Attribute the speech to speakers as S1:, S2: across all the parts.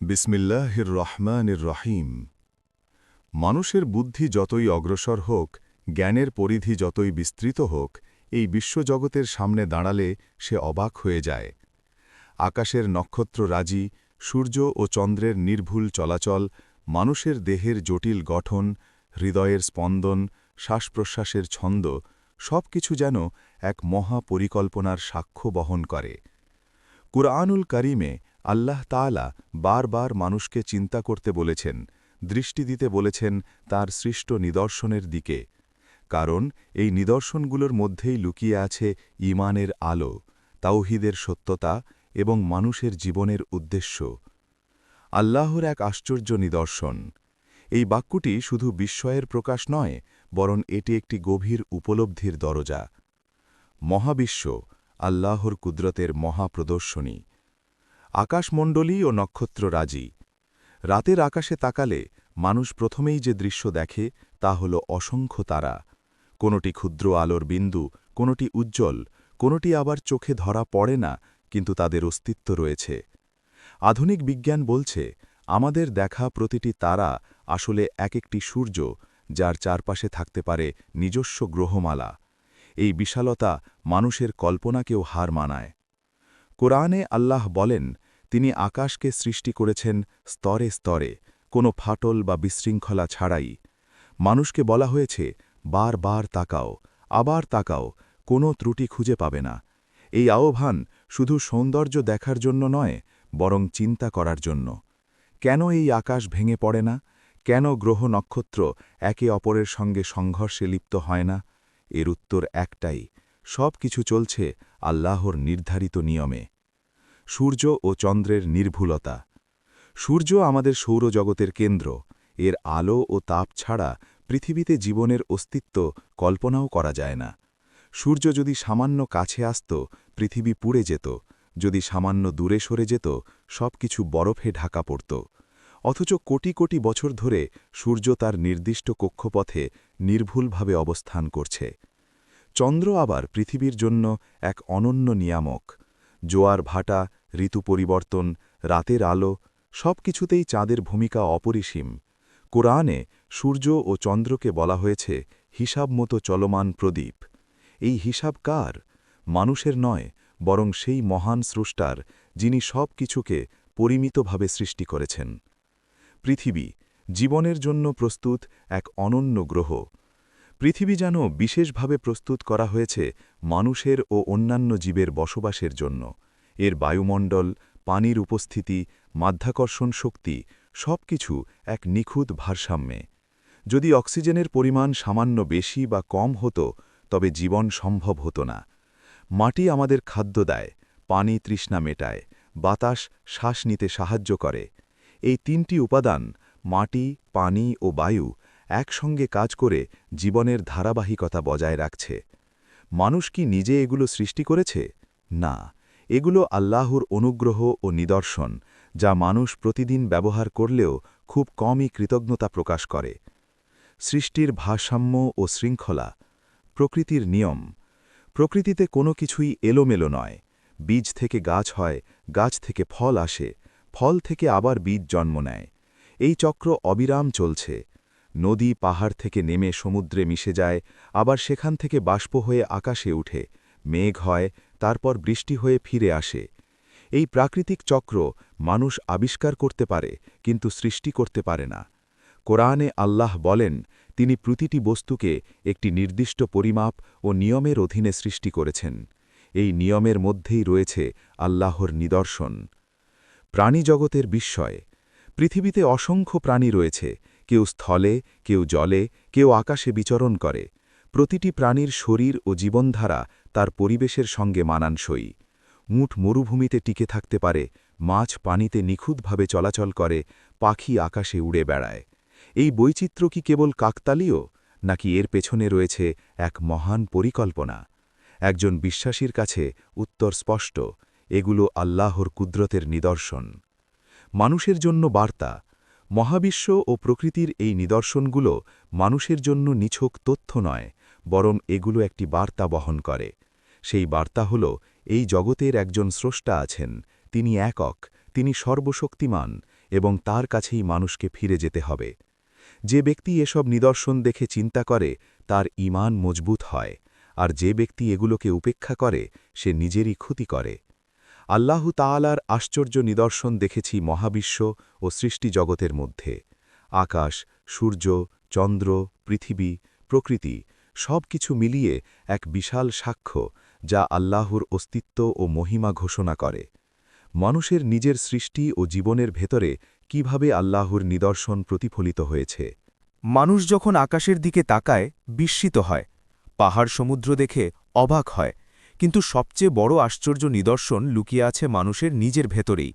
S1: বিসমিল্লাহির রহমানির রহিম। মানুষের বুদ্ধি যতই অগ্রসর হোক, জ্ঞানের পরিধি যতই বিস্তৃত হোক, এই বিশ্বজগতের সামনে দাঁড়ালে সে অবাক হয়ে যায়। আকাশের নক্ষত্র রাজি, সূর্য ও চন্দ্রের নির্ভুল চলাচল, মানুষের দেহের জটিল গঠন, হৃদয়ের স্পন্দন, শ্বাসপ্রশ্বাসের ছন্দ সব কিছু যেন এক মহা পরিকল্পনার সাক্ষ্য বহন করে। কুরআনুল করিমে আল্লাহ তাআলা বারবার মানুষকে চিন্তা করতে বলেছেন, দৃষ্টি দিতে বলেছেন তার সৃষ্ট নিদর্শনের দিকে। কারণ এই নিদর্শনগুলোর মধ্যেই লুকিয়ে আছে ঈমানের আলো, তাওহিদের সত্যতা এবং মানুষের জীবনের উদ্দেশ্য। আল্লাহর এক আশ্চর্য নিদর্শন। এই বাক্যটি শুধু বিস্ময়ের প্রকাশ নয়, বরং এটি একটি গভীর উপলব্ধির দরজা। মহাবিশ্ব, আল্লাহর কুদরতের মহাপ্রদর্শনী। আকাশমণ্ডলী ও নক্ষত্র রাজি। রাতের আকাশে তাকালে মানুষ প্রথমেই যে দৃশ্য দেখে তা হল অসংখ্য তারা। কোনোটি ক্ষুদ্র আলোর বিন্দু, কোনোটি উজ্জ্বল, কোনোটি আবার চোখে ধরা পড়ে না, কিন্তু তাদের অস্তিত্ব রয়েছে। আধুনিক বিজ্ঞান বলছে, আমাদের দেখা প্রতিটি তারা আসলে এক একটি সূর্য, যার চারপাশে থাকতে পারে নিজস্ব গ্রহমালা। এই বিশালতা মানুষের কল্পনাকেও হার মানায়। কোরআনে আল্লাহ বলেন, তিনি আকাশকে সৃষ্টি করেছেন স্তরে স্তরে, কোনো ফাটল বা বিশৃঙ্খলা ছাড়াই। মানুষকে বলা হয়েছে, বার বার তাকাও, আবার তাকাও, কোনো ত্রুটি খুঁজে পাবে না। এই আহ্বান শুধু সৌন্দর্য দেখার জন্য নয়, বরং চিন্তা করার জন্য। কেন এই আকাশ ভেঙে পড়ে না? কেন গ্রহ নক্ষত্র একে অপরের সঙ্গে সংঘর্ষে লিপ্ত হয় না? এর উত্তর একটাই সব কিছু চলছে আল্লাহর নির্ধারিত নিয়মে। সূর্য ও চন্দ্রের নির্ভুলতা। সূর্য আমাদের সৌরজগতের কেন্দ্র। এর আলো ও তাপ ছাড়া পৃথিবীতে জীবনের অস্তিত্ব কল্পনাও করা যায় না। সূর্য যদি সামান্য কাছে আসত, পৃথিবী পুড়ে যেত। যদি সামান্য দূরে সরে যেত সব কিছু বরফে ঢাকা পড়ত। অথচ কোটি কোটি বছর ধরে সূর্য তার নির্দিষ্ট কক্ষপথে নির্ভুলভাবে অবস্থান করছে। চন্দ্র আবার পৃথিবীর জন্য এক অনন্য নিয়ামক। জোয়ার ভাটা, ঋতু পরিবর্তন, রাতের আলো সব কিছুতেই চাঁদের ভূমিকা অপরিসীম। কোরআনে সূর্য ও চন্দ্রকে বলা হয়েছে হিসাব মতো চলমান প্রদীপ। এই হিসাব কার? মানুষের নয়, বরং সেই মহান স্রষ্টার, যিনি সব কিছুকে পরিমিতভাবে সৃষ্টি করেছেন। পৃথিবী জীবনের জন্য প্রস্তুত এক অনন্য গ্রহ। পৃথিবী যেন বিশেষভাবে প্রস্তুত করা হয়েছে মানুষের ও অন্যান্য জীবের বসবাসের জন্য। এর বায়ুমণ্ডল, পানির উপস্থিতি, মাধ্যাকর্ষণ শক্তি সব কিছু এক নিখুঁত ভারসাম্যে। যদি অক্সিজেনের পরিমাণ সামান্য বেশি বা কম হতো, তবে জীবন সম্ভব হতো না। মাটি আমাদের খাদ্য দেয়, পানি তৃষ্ণা মেটায়, বাতাস শ্বাস নিতে সাহায্য করে। এই তিনটি উপাদান, মাটি, পানি ও বায়ু একসঙ্গে কাজ করে জীবনের ধারাবাহিকতা বজায় রাখছে। মানুষ কি নিজে এগুলো সৃষ্টি করেছে? না, এগুলো আল্লাহর অনুগ্রহ ও নিদর্শন, যা মানুষ প্রতিদিন ব্যবহার করলেও খুব কমই কৃতজ্ঞতা প্রকাশ করে। সৃষ্টির ভারসাম্য ও শৃঙ্খলা, প্রকৃতির নিয়ম, প্রকৃতিতে কোনো কিছুই এলোমেলো নয়। বীজ থেকে গাছ হয়, গাছ থেকে ফল আসে, ফল থেকে আবার বীজ জন্ম নেয়। এই চক্র অবিরাম চলছে। নদী পাহাড় থেকে নেমে সমুদ্রে মিশে যায়, আবার সেখান থেকে বাষ্প হয়ে আকাশে উঠে, মেঘ হয়, তারপর বৃষ্টি হয়ে ফিরে আসে। এই প্রাকৃতিক চক্র মানুষ আবিষ্কার করতে পারে, কিন্তু সৃষ্টি করতে পারে না। কোরআনে আল্লাহ বলেন, তিনি প্রতিটি বস্তুকে একটি নির্দিষ্ট পরিমাপ ও নিয়মের অধীনে সৃষ্টি করেছেন। এই নিয়মের মধ্যেই রয়েছে আল্লাহর নিদর্শন। প্রাণীজগতের বিস্ময়। পৃথিবীতে অসংখ্য প্রাণী রয়েছে কেউ স্থলে, কেউ জলে, কেউ আকাশে বিচরণ করে। প্রতিটি প্রাণীর শরীর ও জীবনধারা তার পরিবেশের সঙ্গে মানানসই। মুঠ মরুভূমিতে টিকে থাকতে পারে, মাছ পানিতে নিখুঁতভাবে চলাচল করে, পাখি আকাশে উড়ে বেড়ায়। এই বৈচিত্র্য কি কেবল কাকতালীয়, নাকি এর পেছনে রয়েছে এক মহান পরিকল্পনা? একজন বিশ্বাসীর কাছে উত্তর স্পষ্ট, এগুলো আল্লাহর কুদরতের নিদর্শন। মানুষের জন্য বার্তা মহাবিশ্ব ও প্রকৃতির এই নিদর্শনগুলো মানুষের জন্য নিছক তথ্য নয়, বরং এগুলো একটি বার্তা বহন করে। সেই বার্তা হল, এই জগতের একজন স্রষ্টা আছেন, তিনি একক, তিনি সর্বশক্তিমান, এবং তার কাছেই মানুষকে ফিরে যেতে হবে। যে ব্যক্তি এসব নিদর্শন দেখে চিন্তা করে, তার ঈমান মজবুত হয়, আর যে ব্যক্তি এগুলোকে উপেক্ষা করে, সে নিজেরই ক্ষতি করে। আল্লাহু তালার আশ্চর্য নিদর্শন দেখেছি মহাবিশ্ব ও সৃষ্টি জগতের মধ্যে। আকাশ, সূর্য, চন্দ্র, পৃথিবী, প্রকৃতি সব কিছু মিলিয়ে এক বিশাল সাক্ষ্য যা আল্লাহর অস্তিত্ব ও মহিমা ঘোষণা করে। মানুষের নিজের সৃষ্টি ও জীবনের ভেতরে কীভাবে আল্লাহর নিদর্শন প্রতিফলিত হয়েছে?
S2: মানুষ যখন আকাশের দিকে তাকায়, বিস্মিত হয়। পাহাড় সমুদ্র দেখে অবাক হয়। কিন্তু সবচেয়ে বড় আশ্চর্য নিদর্শন লুকিয়ে আছে মানুষের নিজের ভেতরেই।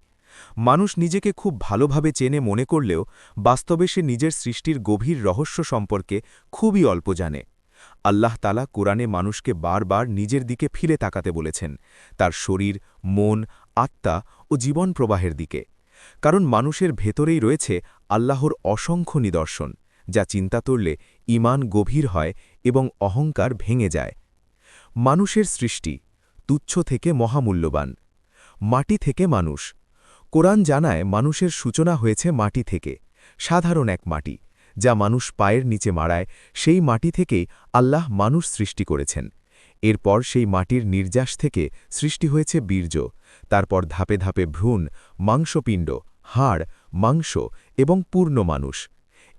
S2: মানুষ নিজেকে খুব ভালোভাবে চেনে মনে করলেও বাস্তবে সে নিজের সৃষ্টির গভীর রহস্য সম্পর্কে খুবই অল্প জানে। আল্লাহ তালা কোরআনে মানুষকে বারবার নিজের দিকে ফিরে তাকাতে বলেছেন, তার শরীর, মন, আত্মা ও জীবন প্রবাহের দিকে। কারণ মানুষের ভেতরেই রয়েছে আল্লাহর অসংখ্য নিদর্শন, যা চিন্তা তুললে ইমান গভীর হয় এবং অহংকার ভেঙে যায়। মানুষের সৃষ্টি, তুচ্ছ থেকে মহামূল্যবান, মাটি থেকে মানুষ। কোরআন জানায় মানুষের সূচনা হয়েছে মাটি থেকে, সাধারণ এক মাটি, যা মানুষ পায়ের নিচে মারায় সেই মাটি থেকেই আল্লাহ মানুষ সৃষ্টি করেছেন। এরপর সেই মাটির নির্যাস থেকে সৃষ্টি হয়েছে বীর্য, তারপর ধাপে ধাপে ভ্রূণ, মাংসপিণ্ড, হাড়, মাংস এবং পূর্ণ মানুষ।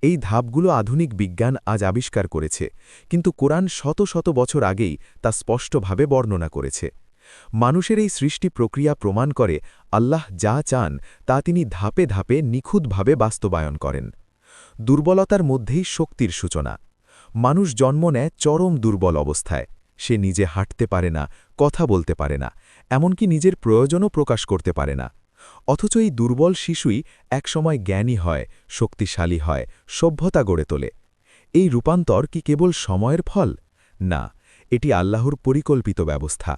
S2: এই ধাপগুলো আধুনিক বিজ্ঞান আজ আবিষ্কার করেছে, কিন্তু কোরআন শত শত বছর আগেই তা স্পষ্টভাবে বর্ণনা করেছে। মানুষের এই সৃষ্টি প্রক্রিয়া প্রমাণ করে আল্লাহ যা চান তা তিনি ধাপে ধাপে নিখুঁতভাবে বাস্তবায়ন করেন। দুর্বলতার মধ্যেই শক্তির সূচনা। মানুষ জন্ম নেয় চরম দুর্বল অবস্থায়। সে নিজে হাঁটতে পারে না, কথা বলতে পারে না, এমনকি নিজের প্রয়োজনও প্রকাশ করতে পারে না। অথচ এই দুর্বল শিশুই একসময় জ্ঞানী হয়, শক্তিশালী হয়, সভ্যতা গড়ে তোলে। এই রূপান্তর কি কেবল সময়ের ফল? না, এটি আল্লাহর পরিকল্পিত ব্যবস্থা।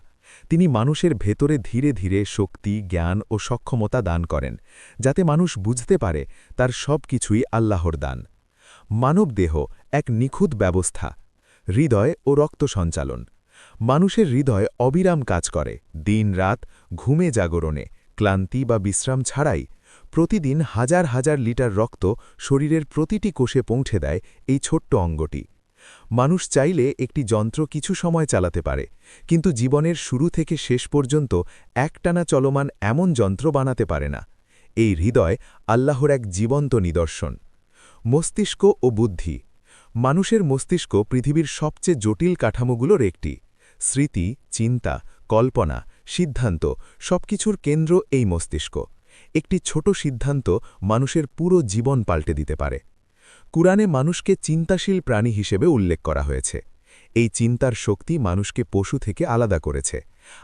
S2: তিনি মানুষের ভেতরে ধীরে ধীরে শক্তি, জ্ঞান ও সক্ষমতা দান করেন, যাতে মানুষ বুঝতে পারে তার সব কিছুই আল্লাহর দান। মানব দেহ এক নিখুঁত ব্যবস্থা, হৃদয় ও রক্ত সঞ্চালন। মানুষের হৃদয় অবিরাম কাজ করে দিন রাত ঘুমে জাগরণে। ক্লান্তি বা বিশ্রাম ছাড়াই প্রতিদিন হাজার হাজার লিটার রক্ত শরীরের প্রতিটি কোষে পৌঁছে দেয় এই ছোট্ট অঙ্গটি। মানুষ চাইলে একটি যন্ত্র কিছু সময় চালাতে পারে, কিন্তু জীবনের শুরু থেকে শেষ পর্যন্ত একটানা চলমান এমন যন্ত্র বানাতে পারে না। এই হৃদয় আল্লাহর এক জীবন্ত নিদর্শন। মস্তিষ্ক ও বুদ্ধি। মানুষের মস্তিষ্ক পৃথিবীর সবচেয়ে জটিল কাঠামোগুলোর একটি। স্মৃতি, চিন্তা, কল্পনা সিদ্ধান্ত, সবকিছুর কেন্দ্র এই মস্তিষ্ক। একটি ছোট সিদ্ধান্ত মানুষের পুরো জীবন পাল্টে দিতে পারে। কুরআনে মানুষকে চিন্তাশীল প্রাণী হিসেবে উল্লেখ করা হয়েছে। এই চিন্তার শক্তি মানুষকে পশু থেকে আলাদা করেছে,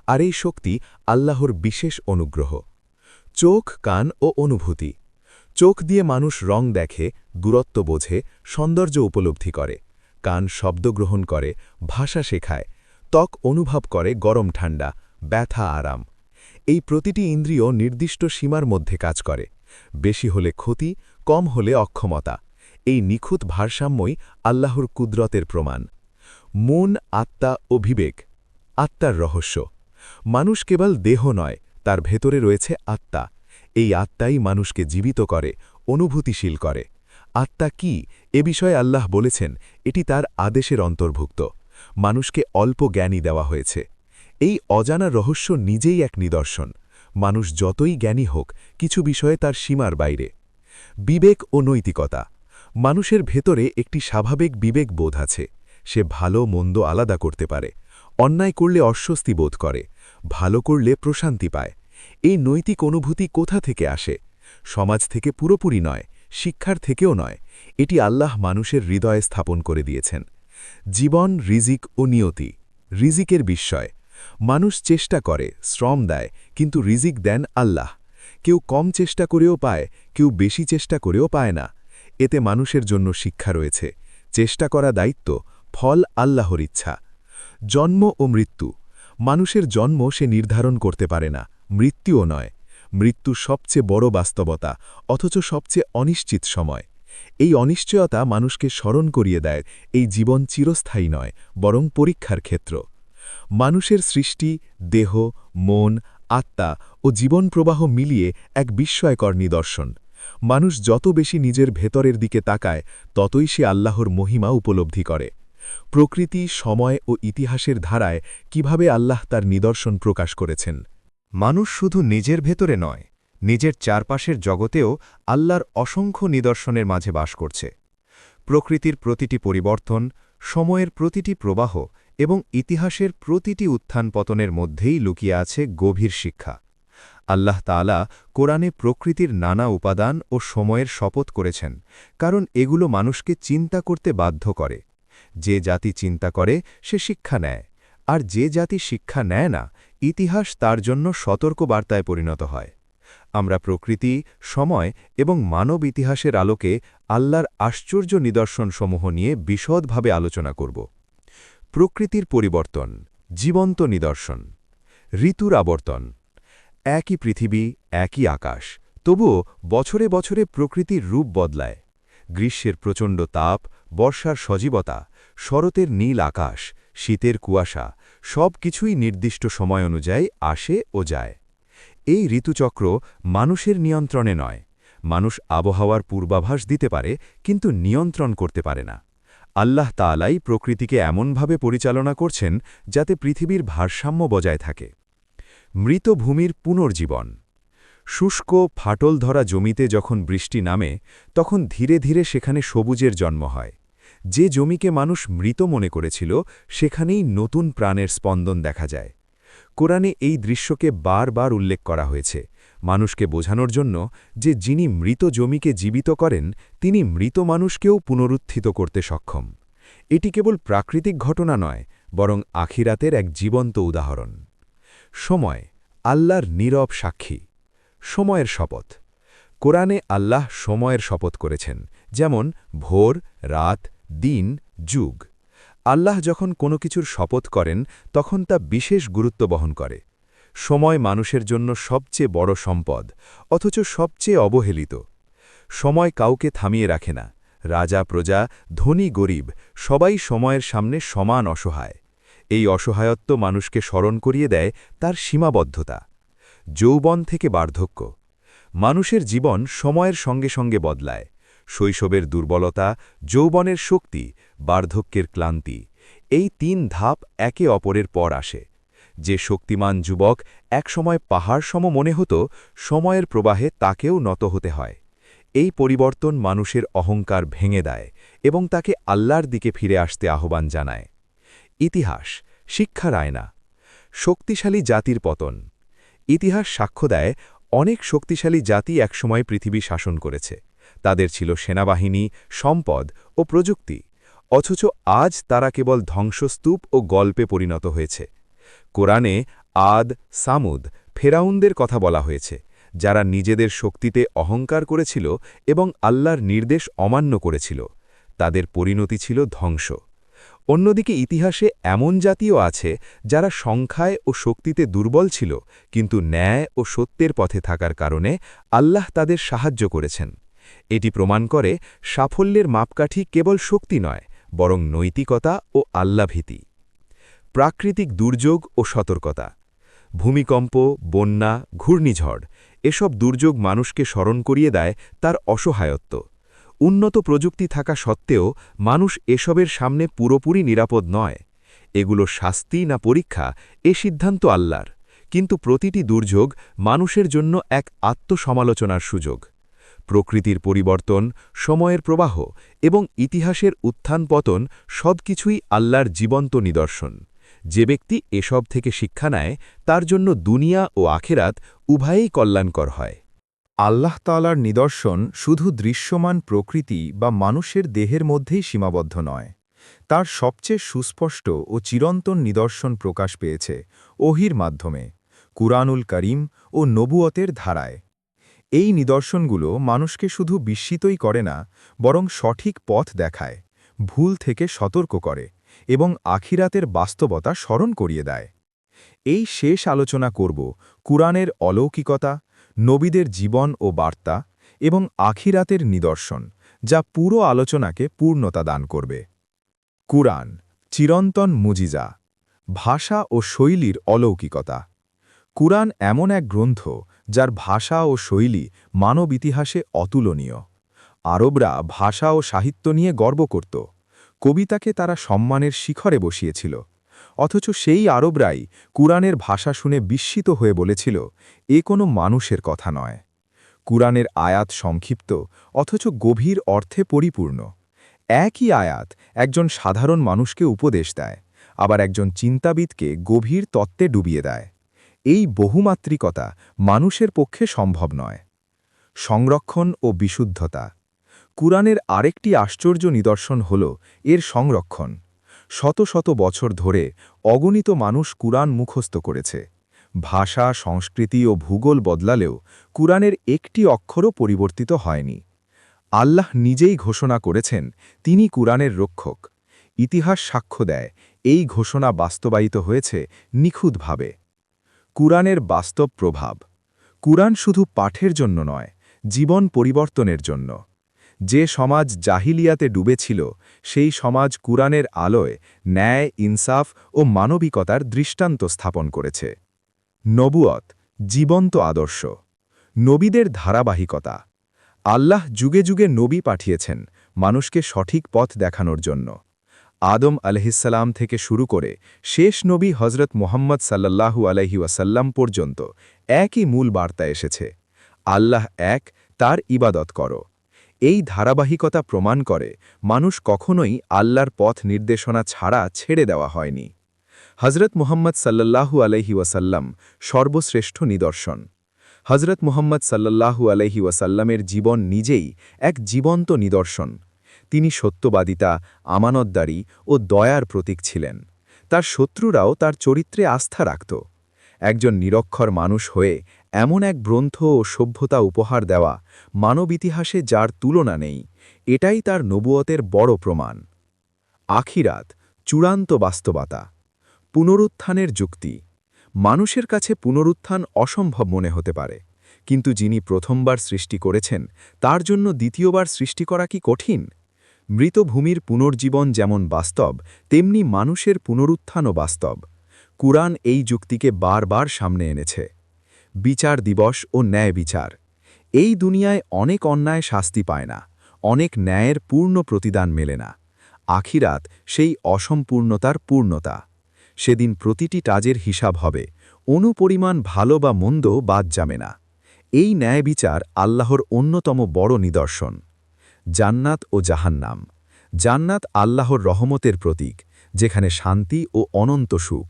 S2: আর এই শক্তি আল্লাহর বিশেষ অনুগ্রহ। চোখ, কান ও অনুভূতি। চোখ দিয়ে মানুষ রং দেখে, দূরত্ব বোঝে, সৌন্দর্য উপলব্ধি করে। কান শব্দ গ্রহণ করে, ভাষা শেখায়। ত্বক অনুভব করে গরম ঠান্ডা ব্যথা আরাম। এই প্রতিটি ইন্দ্রিয় নির্দিষ্ট সীমার মধ্যে কাজ করে। বেশি হলে ক্ষতি, কম হলে অক্ষমতা। এই নিখুঁত ভারসাম্যই আল্লাহর কুদরতের প্রমাণ। মন, আত্মা, অভিবেক, আত্মার রহস্য। মানুষ কেবল দেহ নয়, তার ভেতরে রয়েছে আত্মা। এই আত্মাই মানুষকে জীবিত করে, অনুভূতিশীল করে। আত্মা কি? এ বিষয়ে আল্লাহ বলেছেন, এটি তার আদেশের অন্তর্ভুক্ত। মানুষকে অল্প জ্ঞানী দেওয়া হয়েছে। এই অজানা রহস্য নিজেই এক নিদর্শন। মানুষ যতই জ্ঞানী হোক, কিছু বিষয়ে তার সীমার বাইরে। বিবেক ও নৈতিকতা। মানুষের ভেতরে একটি স্বাভাবিক বিবেক বোধ আছে। সে ভালো মন্দ আলাদা করতে পারে। অন্যায় করলে অস্বস্তি বোধ করে। ভালো করলে প্রশান্তি পায়। এই নৈতিক অনুভূতি কোথা থেকে আসে? সমাজ থেকে পুরোপুরি নয়, শিক্ষার থেকেও নয়। এটি আল্লাহ মানুষের হৃদয়ে স্থাপন করে দিয়েছেন। জীবন, রিজিক ও নিয়তি। রিজিকের বিস্ময়। মানুষ চেষ্টা করে, শ্রম দেয়, কিন্তু রিজিক দেন আল্লাহ। কেউ কম চেষ্টা করেও পায়, কেউ বেশি চেষ্টা করেও পায় না। এতে মানুষের জন্য শিক্ষা রয়েছে। চেষ্টা করা দায়িত্ব, ফল আল্লাহর ইচ্ছা। জন্ম ও মৃত্যু। মানুষের জন্ম সে নির্ধারণ করতে পারে না, মৃত্যুও নয়। মৃত্যু সবচেয়ে বড় বাস্তবতা, অথচ সবচেয়ে অনিশ্চিত সময়। এই অনিশ্চয়তা মানুষকে স্মরণ করিয়ে দেয়, এই জীবন চিরস্থায়ী নয়, বরং পরীক্ষার ক্ষেত্র। মানুষের সৃষ্টি, দেহ, মন, আত্মা ও জীবন প্রবাহ মিলিয়ে এক বিস্ময়কর নিদর্শন।
S3: মানুষ যত বেশি নিজের ভেতরের দিকে তাকায়, ততই সে আল্লাহর মহিমা উপলব্ধি করে। প্রকৃতি, সময় ও ইতিহাসের ধারায় কীভাবে আল্লাহ তার নিদর্শন প্রকাশ করেছেন?
S2: মানুষ শুধু নিজের ভেতরে নয়, নিজের চারপাশের জগতেও আল্লাহর অসংখ্য নিদর্শনের মাঝে বাস করছে। প্রকৃতির প্রতিটি পরিবর্তন, সময়ের প্রতিটি প্রবাহ এবং ইতিহাসের প্রতিটি উত্থান পতনের মধ্যেই লুকিয়ে আছে গভীর শিক্ষা। আল্লাহ তাআলা কোরআনে প্রকৃতির নানা উপাদান ও সময়ের শপথ করেছেন, কারণ এগুলো মানুষকে চিন্তা করতে বাধ্য করে। যে জাতি চিন্তা করে, সে শিক্ষা নেয়, আর যে জাতি শিক্ষা নেয় না, ইতিহাস তার জন্য সতর্ক বার্তায় পরিণত হয়। আমরা প্রকৃতি, সময় এবং মানব ইতিহাসের আলোকে আল্লাহর আশ্চর্য নিদর্শনসমূহ নিয়ে বিশদভাবে আলোচনা করব। প্রকৃতির পরিবর্তন, জীবন্ত নিদর্শন, ঋতুর আবর্তন, একই পৃথিবী, একই আকাশ, তবুও বছরে বছরে প্রকৃতির রূপ বদলায়। গ্রীষ্মের প্রচণ্ড তাপ, বর্ষার সজীবতা, শরতের নীল আকাশ, শীতের কুয়াশা সব কিছুই নির্দিষ্ট সময় অনুযায়ী আসে ও যায়। এই ঋতুচক্র মানুষের নিয়ন্ত্রণে নয়। মানুষ আবহাওয়ার পূর্বাভাস দিতে পারে, কিন্তু নিয়ন্ত্রণ করতে পারে না। আল্লাহ তাআলাই প্রকৃতিকে এমনভাবে পরিচালনা করছেন যাতে পৃথিবীর ভারসাম্য বজায় থাকে। মৃত ভূমির পুনর্জীবন। শুষ্ক ফাটল ধরা জমিতে যখন বৃষ্টি নামে, তখন ধীরে ধীরে সেখানে সবুজের জন্ম হয়। যে জমিকে মানুষ মৃত মনে করেছিল, সেখানেই নতুন প্রাণের স্পন্দন দেখা যায়। কোরআনে এই দৃশ্যকে বারবার উল্লেখ করা হয়েছে। মানুষকে বোঝানোর জন্য যে যিনি মৃত জমিকে জীবিত করেন, তিনি মৃত মানুষকেও পুনরুত্থিত করতে সক্ষম। এটি কেবল প্রাকৃতিক ঘটনা নয়, বরং আখিরাতের এক জীবন্ত উদাহরণ। সময়, আল্লাহর নীরব সাক্ষী। সময়ের শপথ। কোরআনে আল্লাহ সময়ের শপথ করেছেন, যেমন ভোর, রাত, দিন, যুগ। আল্লাহ যখন কোনো কিছুর শপথ করেন, তখন তা বিশেষ গুরুত্ব বহন করে। সময় মানুষের জন্য সবচেয়ে বড় সম্পদ, অথচ সবচেয়ে অবহেলিত। সময় কাউকে থামিয়ে রাখে না। রাজা, প্রজা, ধনী, গরিব, সবাই সময়ের সামনে সমান অসহায়। এই অসহায়ত্ব মানুষকে স্মরণ করিয়ে দেয় তার সীমাবদ্ধতা। যৌবন থেকে বার্ধক্য। মানুষের জীবন সময়ের সঙ্গে সঙ্গে বদলায়। শৈশবের দুর্বলতা, যৌবনের শক্তি, বার্ধক্যের ক্লান্তি, এই তিন ধাপ একে অপরের পর আসে। যে শক্তিমান যুবক একসময় পাহাড় সম মনে হতো, সময়ের প্রবাহে তাকেও নত হতে হয়। এই পরিবর্তন মানুষের অহংকার ভেঙে দেয় এবং তাকে আল্লাহর দিকে ফিরে আসতে আহ্বান জানায়। ইতিহাস, শিক্ষার আয়না। শক্তিশালী জাতির পতন। ইতিহাস সাক্ষ্য দেয়, অনেক শক্তিশালী জাতি একসময় পৃথিবী শাসন করেছে। তাদের ছিল সেনাবাহিনী, সম্পদ ও প্রযুক্তি। অথচ আজ তারা কেবল ধ্বংসস্তূপ ও গল্পে পরিণত হয়েছে। কোরআনে আদ, সামুদ, ফেরাউনদের কথা বলা হয়েছে, যারা নিজেদের শক্তিতে অহংকার করেছিল এবং আল্লাহর নির্দেশ অমান্য করেছিল। তাদের পরিণতি ছিল ধ্বংস। অন্যদিকে ইতিহাসে এমন জাতিও আছে যারা সংখ্যায় ও শক্তিতে দুর্বল ছিল, কিন্তু ন্যায় ও সত্যের পথে থাকার কারণে আল্লাহ তাদের সাহায্য করেছেন। এটি প্রমাণ করে সাফল্যের মাপকাঠি কেবল শক্তি নয়, বরং নৈতিকতা ও আল্লাভীতি। প্রাকৃতিক দুর্যোগ ও সতর্কতা। ভূমিকম্প, বন্যা, ঘূর্ণিঝড়, এসব দুর্যোগ মানুষকে স্মরণ করিয়ে দেয় তার অসহায়ত্ব। উন্নত প্রযুক্তি থাকা সত্ত্বেও মানুষ এসবের সামনে পুরোপুরি নিরাপদ নয়। এগুলো শাস্তি না পরীক্ষা, এ সিদ্ধান্ত আল্লাহর। কিন্তু প্রতিটি দুর্যোগ মানুষের জন্য এক আত্মসমালোচনার সুযোগ। প্রকৃতির পরিবর্তন, সময়ের প্রবাহ এবং ইতিহাসের উত্থান পতন সবকিছুই আল্লাহর জীবন্ত নিদর্শন। যে ব্যক্তি এসব থেকে শিক্ষা নেয়, তার জন্য দুনিয়া ও আখেরাত উভয়েই কল্যাণকর হয়।
S4: আল্লাহ তালার নিদর্শন শুধু দৃশ্যমান প্রকৃতি বা মানুষের দেহের মধ্যেই সীমাবদ্ধ নয়। তার সবচেয়ে সুস্পষ্ট ও চিরন্তন নিদর্শন প্রকাশ পেয়েছে ওহির মাধ্যমে, কুরআনুল করিম ও নবুয়তের ধারায়। এই নিদর্শনগুলো মানুষকে শুধু বিস্মিতই করে না, বরং সঠিক পথ দেখায়, ভুল থেকে সতর্ক করে। এবং আখিরাতের বাস্তবতা স্মরণ করিয়ে দেয়। এই শেষ আলোচনা করব কুরআনের অলৌকিকতা, নবীদের জীবন ও বার্তা এবং আখিরাতের নিদর্শন, যা পুরো আলোচনাকে পূর্ণতা দান করবে। কুরআন, চিরন্তন মুজিজা, ভাষা ও শৈলীর অলৌকিকতা। কুরআন এমন এক গ্রন্থ যার ভাষা ও শৈলী মানব ইতিহাসে অতুলনীয়। আরবরা ভাষা ও সাহিত্য নিয়ে গর্ব করত। কবিতাকে তারা সম্মানের শিখরে বসিয়েছিল। অথচ সেই আরবরাই কুরআনের ভাষা শুনে বিস্মিত হয়ে বলেছিল, এ কোনো মানুষের কথা নয়। কুরআনের আয়াত সংক্ষিপ্ত, অথচ গভীর অর্থে পরিপূর্ণ। একই আয়াত একজন সাধারণ মানুষকে উপদেশ দেয়, আবার একজন চিন্তাবিদকে গভীর তত্ত্বে ডুবিয়ে দেয়। এই বহুমাত্রিকতা মানুষের পক্ষে সম্ভব নয়। সংরক্ষণ ও বিশুদ্ধতা কুরআনের আরেকটি আশ্চর্য নিদর্শন হল এর সংরক্ষণ। শত শত বছর ধরে অগণিত মানুষ কুরআন মুখস্থ করেছে। ভাষা, সংস্কৃতি ও ভূগোল বদলালেও কুরআনের একটি অক্ষরও পরিবর্তিত হয়নি। আল্লাহ নিজেই ঘোষণা করেছেন, তিনি কুরআনের রক্ষক। ইতিহাস সাক্ষ্য দেয়, এই ঘোষণা বাস্তবায়িত হয়েছে নিখুঁতভাবে। কুরআনের বাস্তব প্রভাব। কুরআন শুধু পাঠের জন্য নয়, জীবন পরিবর্তনের জন্য। যে সমাজ জাহিলিয়াতে ডুবেছিল, সেই সমাজ কুরআনের আলোয় ন্যায়, ইনসাফ ও মানবিকতার দৃষ্টান্ত স্থাপন করেছে। নবুয়ত জীবন্ত আদর্শ। নবীদের ধারাবাহিকতা। আল্লাহ যুগে যুগে নবী পাঠিয়েছেন মানুষকে সঠিক পথ দেখানোর জন্য। আদম আলহিসাল্লাম থেকে শুরু করে শেষ নবী হজরত মোহাম্মদ সাল্লাল্লাহু আলহি ওয়াসাল্লাম পর্যন্ত একই মূল বার্তা এসেছে। আল্লাহ এক, তার ইবাদত করো। এই ধারাবাহিকতা প্রমাণ করে মানুষ কখনোই আল্লাহর পথ নির্দেশনা ছাড়া ছেড়ে দেওয়া হয়নি। হজরত মুহাম্মদ সাল্লাল্লাহু আলহি ওয়াসাল্লাম সর্বশ্রেষ্ঠ নিদর্শন। হজরত মুহম্মদ সাল্লাল্লাহু আলহি ওয়াসাল্লামের জীবন নিজেই এক জীবন্ত নিদর্শন। তিনি সত্যবাদিতা, আমানতদারি ও দয়ার প্রতীক ছিলেন। তার শত্রুরাও তার চরিত্রে আস্থা রাখত। একজন নিরক্ষর মানুষ হয়ে এমন এক গ্রন্থ ও সভ্যতা উপহার দেওয়া মানব ইতিহাসে যার তুলনা নেই, এটাই তার নবুয়তের বড় প্রমাণ। আখিরাত, চূড়ান্ত বাস্তবতা, পুনরুত্থানের যুক্তি। মানুষের কাছে পুনরুত্থান অসম্ভব মনে হতে পারে, কিন্তু যিনি প্রথমবার সৃষ্টি করেছেন, তার জন্য দ্বিতীয়বার সৃষ্টি করা কি কঠিন? মৃতভূমির পুনর্জীবন যেমন বাস্তব, তেমনি মানুষের পুনরুত্থানও বাস্তব। কুরআন এই যুক্তিকে বারবার সামনে এনেছে। বিচার দিবস ও ন্যায় বিচার। এই দুনিয়ায় অনেক অন্যায় শাস্তি পায় না, অনেক ন্যায়ের পূর্ণ প্রতিদান মেলে না। আখিরাত সেই অসম্পূর্ণতার পূর্ণতা। সেদিন প্রতিটি টাজের হিসাব হবে, অনুপরিমাণ ভালো বা মন্দ বাদ যাবে না। এই ন্যায় বিচার আল্লাহর অন্যতম বড় নিদর্শন। জান্নাত ও জাহান্নাম। জান্নাত আল্লাহর রহমতের প্রতীক, যেখানে শান্তি ও অনন্ত সুখ।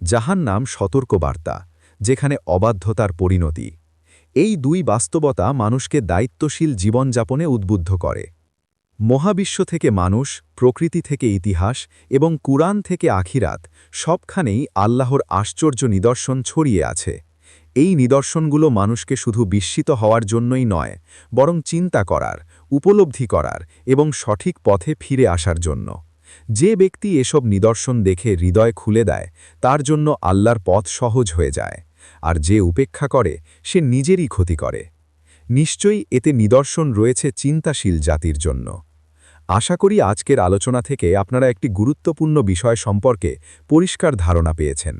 S4: জাহান্নাম সতর্কবার্তা। যেখানে অবাধ্যতার পরিণতি। এই দুই বাস্তবতা মানুষকে দায়িত্বশীল জীবনযাপনে উদ্বুদ্ধ করে। মহাবিশ্ব থেকে মানুষ, প্রকৃতি থেকে ইতিহাস এবং কুরআন থেকে আখিরাত সবখানেই আল্লাহর আশ্চর্য নিদর্শন ছড়িয়ে আছে। এই নিদর্শনগুলো মানুষকে শুধু বিস্মিত হওয়ার জন্যই নয়, বরং চিন্তা করার, উপলব্ধি করার এবং সঠিক পথে ফিরে আসার জন্য। যে ব্যক্তি এসব নিদর্শন দেখে হৃদয় খুলে দেয়, তার জন্য আল্লাহর পথ সহজ হয়ে যায়। আর যে উপেক্ষা করে, সে নিজেরই ক্ষতি করে। নিশ্চয়ই এতে নিদর্শন রয়েছে চিন্তাশীল জাতির জন্য। আশা করি আজকের আলোচনা থেকে আপনারা একটি গুরুত্বপূর্ণ বিষয় সম্পর্কে পরিষ্কার ধারণা পেয়েছেন।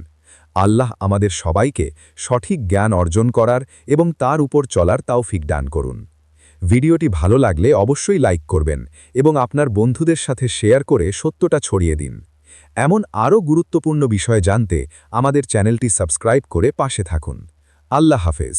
S4: আল্লাহ আমাদের সবাইকে সঠিক জ্ঞান অর্জন করার এবং তার উপর চলার তাওফিক দান করুন। ভিডিওটি ভালো লাগলে অবশ্যই লাইক করবেন এবং আপনার বন্ধুদের সাথে শেয়ার করে সত্যটা ছড়িয়ে দিন। এমন আরও গুরুত্বপূর্ণ বিষয় জানতে আমাদের চ্যানেলটি সাবস্ক্রাইব করে পাশে থাকুন। আল্লাহ হাফেজ।